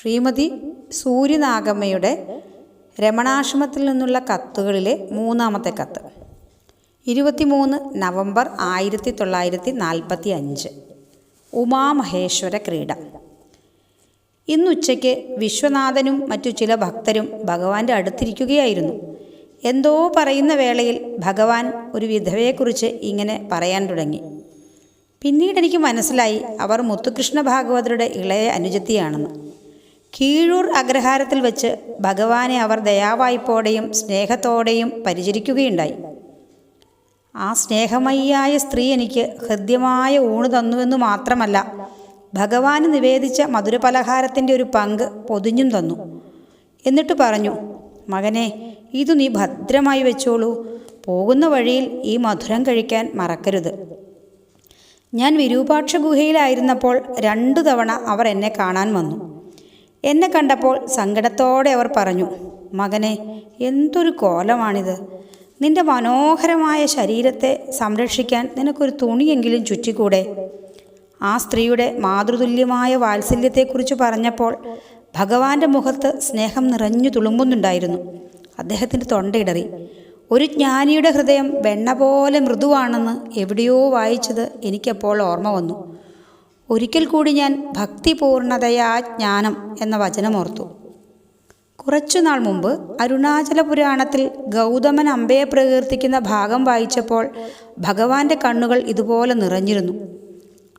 ശ്രീമതി സൂര്യനാഗമ്മയുടെ രമണാശ്രമത്തിൽ നിന്നുള്ള കത്തുകളിലെ മൂന്നാമത്തെ കത്ത്. ഇരുപത്തിമൂന്ന് നവംബർ ആയിരത്തി തൊള്ളായിരത്തി നാൽപ്പത്തി അഞ്ച് ഉമാമഹേശ്വര ക്രീഡ. ഇന്നുച്ചയ്ക്ക് വിശ്വനാഥനും മറ്റു ചില ഭക്തരും ഭഗവാന്റെ അടുത്തിരിക്കുകയായിരുന്നു. എന്തോ പറയുന്ന വേളയിൽ ഭഗവാൻ ഒരു വിധവയെക്കുറിച്ച് ഇങ്ങനെ പറയാൻ തുടങ്ങി. പിന്നീട് എനിക്ക് മനസ്സിലായി അവർ മുത്തുകൃഷ്ണ ഭാഗവതരുടെ ഇളയ അനുജത്തിയാണെന്ന്. കീഴൂർ അഗ്രഹാരത്തിൽ വെച്ച് ഭഗവാനെ അവർ ദയാവായ്പോടെയും സ്നേഹത്തോടെയും പരിചരിക്കുകയുണ്ടായി. ആ സ്നേഹമയ്യായ സ്ത്രീ എനിക്ക് ഹൃദ്യമായ ഊണ് തന്നുവെന്ന് മാത്രമല്ല ഭഗവാന് നിവേദിച്ച മധുരപലഹാരത്തിന്റെ ഒരു പങ്ക് പൊതിഞ്ഞും തന്നു. എന്നിട്ട് പറഞ്ഞു മകനെ ഇത് നീ ഭദ്രമായി വെച്ചോളൂ. പോകുന്ന വഴിയിൽ ഈ മധുരം കഴിക്കാൻ മറക്കരുത്. ഞാൻ വിരൂപാക്ഷ ഗുഹയിലായിരുന്നപ്പോൾ രണ്ടു തവണ അവർ എന്നെ കാണാൻ വന്നു. എന്നെ കണ്ടപ്പോൾ സങ്കടത്തോടെ അവർ പറഞ്ഞു മകനെ എന്തൊരു കോലമാണിത്. നിന്റെ മനോഹരമായ ശരീരത്തെ സംരക്ഷിക്കാൻ നിനക്കൊരു തുണിയെങ്കിലും ചുറ്റിക്കൂടെ? ആ സ്ത്രീയുടെ മാതൃതുല്യമായ വാത്സല്യത്തെക്കുറിച്ച് പറഞ്ഞപ്പോൾ ഭഗവാന്റെ മുഖത്ത് സ്നേഹം നിറഞ്ഞു തുളുമ്പുന്നുണ്ടായിരുന്നു. അദ്ദേഹത്തിന്റെ തൊണ്ടയിടറി ഒരു ജ്ഞാനിയുടെ ഹൃദയം വെണ്ണ പോലെ മൃദുവാണെന്ന് എവിടെയോ വായിച്ചത് എനിക്കപ്പോൾ ഓർമ്മ വന്നു. ഒരിക്കൽ കൂടി ഞാൻ ഭക്തിപൂർണതയാ ജ്ഞാനം എന്ന വചനമോർത്തു കുറച്ചുനാൾ മുമ്പ് അരുണാചല പുരാണത്തിൽ ഗൗതമൻ അമ്പയെ പ്രകീർത്തിക്കുന്ന ഭാഗം വായിച്ചപ്പോൾ ഭഗവാന്റെ കണ്ണുകൾ ഇതുപോലെ നിറഞ്ഞിരുന്നു.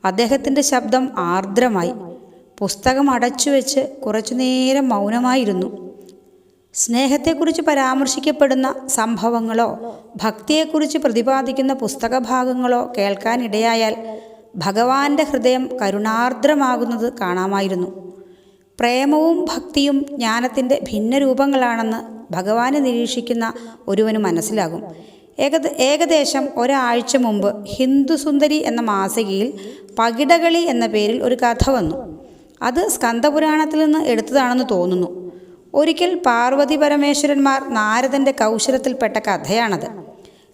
അദ്ദേഹത്തിന്റെ ശബ്ദം ആർദ്രമായി. പുസ്തകം അടച്ചു വെച്ച് കുറച്ചുനേരം മൗനമായിരുന്നു. സ്നേഹത്തെക്കുറിച്ച് പരാമർശിക്കപ്പെടുന്ന സംഭവങ്ങളോ ഭക്തിയെക്കുറിച്ച് പ്രതിപാദിക്കുന്ന പുസ്തകഭാഗങ്ങളോ കേൾക്കാനിടയായാൽ ഭഗവാന്റെ ഹൃദയം കരുണാർദ്രമാകുന്നത് കാണാമായിരുന്നു. പ്രേമവും ഭക്തിയും ജ്ഞാനത്തിന്റെ ഭിന്ന രൂപങ്ങളാണെന്ന് ഭഗവാനെ നിരീക്ഷിക്കുന്ന ഒരുവന് മനസ്സിലാകും. ഏകദ ഏകദേശം ഒരാഴ്ച മുമ്പ് ഹിന്ദുസുന്ദരി എന്ന മാസികയിൽ പകിടകളി എന്ന പേരിൽ ഒരു കഥ വന്നു. അത് സ്കന്ദപുരാണത്തിൽ നിന്ന് എടുത്തതാണെന്ന് തോന്നുന്നു. ഒരിക്കൽ പാർവതി പരമേശ്വരന്മാർ നാരദന്റെ കൗശലത്തിൽപ്പെട്ട കഥയാണത്.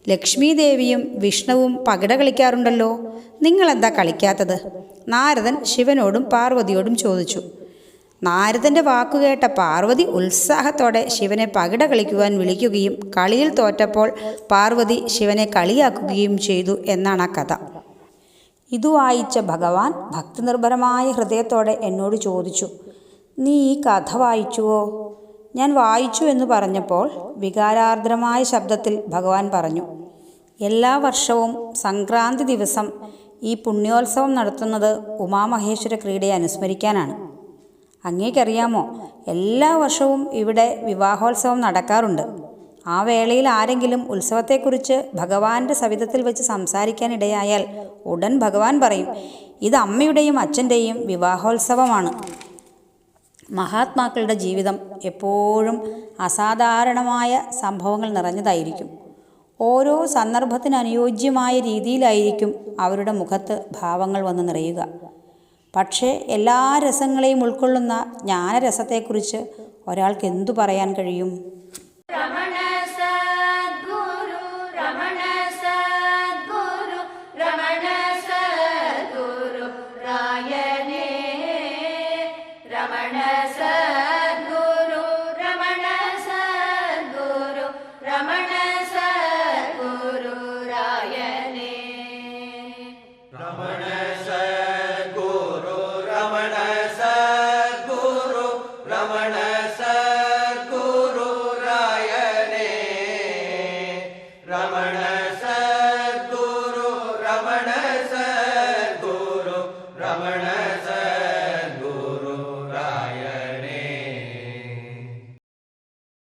ലക്ഷ്മി ദേവിയും വിഷ്ണുവും പകിട കളിക്കാറുണ്ടല്ലോ. നിങ്ങളെന്താ കളിക്കാത്തത്? നാരദൻ ശിവനോടും പാർവതിയോടും ചോദിച്ചു. നാരദന്റെ വാക്കുകേട്ട പാർവതി ഉത്സാഹത്തോടെ ശിവനെ പകിട കളിക്കുവാൻ വിളിക്കുകയും കളിയിൽ തോറ്റപ്പോൾ പാർവതി ശിവനെ കളിയാക്കുകയും ചെയ്തു എന്നാണ് ആ കഥ. ഇതു വായിച്ച ഭഗവാൻ ഭക്തിനിർഭരമായ ഹൃദയത്തോടെ എന്നോട് ചോദിച്ചു നീ ഈ കഥ വായിച്ചുവോ? ഞാൻ വായിച്ചു എന്ന് പറഞ്ഞപ്പോൾ വികാരാർദ്രമായ ശബ്ദത്തിൽ ഭഗവാൻ പറഞ്ഞു എല്ലാ വർഷവും സംക്രാന്തി ദിവസം ഈ പുണ്യോത്സവം നടത്തുന്നത് ഉമാമഹേശ്വര ക്രീഡയെ അനുസ്മരിക്കാനാണ്. അങ്ങേക്കറിയാമോ? എല്ലാ വർഷവും ഇവിടെ വിവാഹോത്സവം നടക്കാറുണ്ട്. ആ വേളയിൽ ആരെങ്കിലും ഉത്സവത്തെക്കുറിച്ച് ഭഗവാന്റെ സവിധത്തിൽ വെച്ച് സംസാരിക്കാനിടയായാൽ ഉടൻ ഭഗവാൻ പറയും ഇത് അമ്മയുടെയും അച്ഛന്റെയും വിവാഹോത്സവമാണ്. മഹാത്മാക്കളുടെ ജീവിതം എപ്പോഴും അസാധാരണമായ സംഭവങ്ങൾ നിറഞ്ഞതായിരിക്കും. ഓരോ സന്ദർഭത്തിനനുയോജ്യമായ രീതിയിലായിരിക്കും അവരുടെ മുഖത്ത് ഭാവങ്ങൾ വന്ന് നിറയുക. പക്ഷേ എല്ലാ രസങ്ങളെയും ഉൾക്കൊള്ളുന്ന ജ്ഞാനരസത്തെക്കുറിച്ച് ഒരാൾക്ക് എന്തു പറയാൻ കഴിയും? Amen.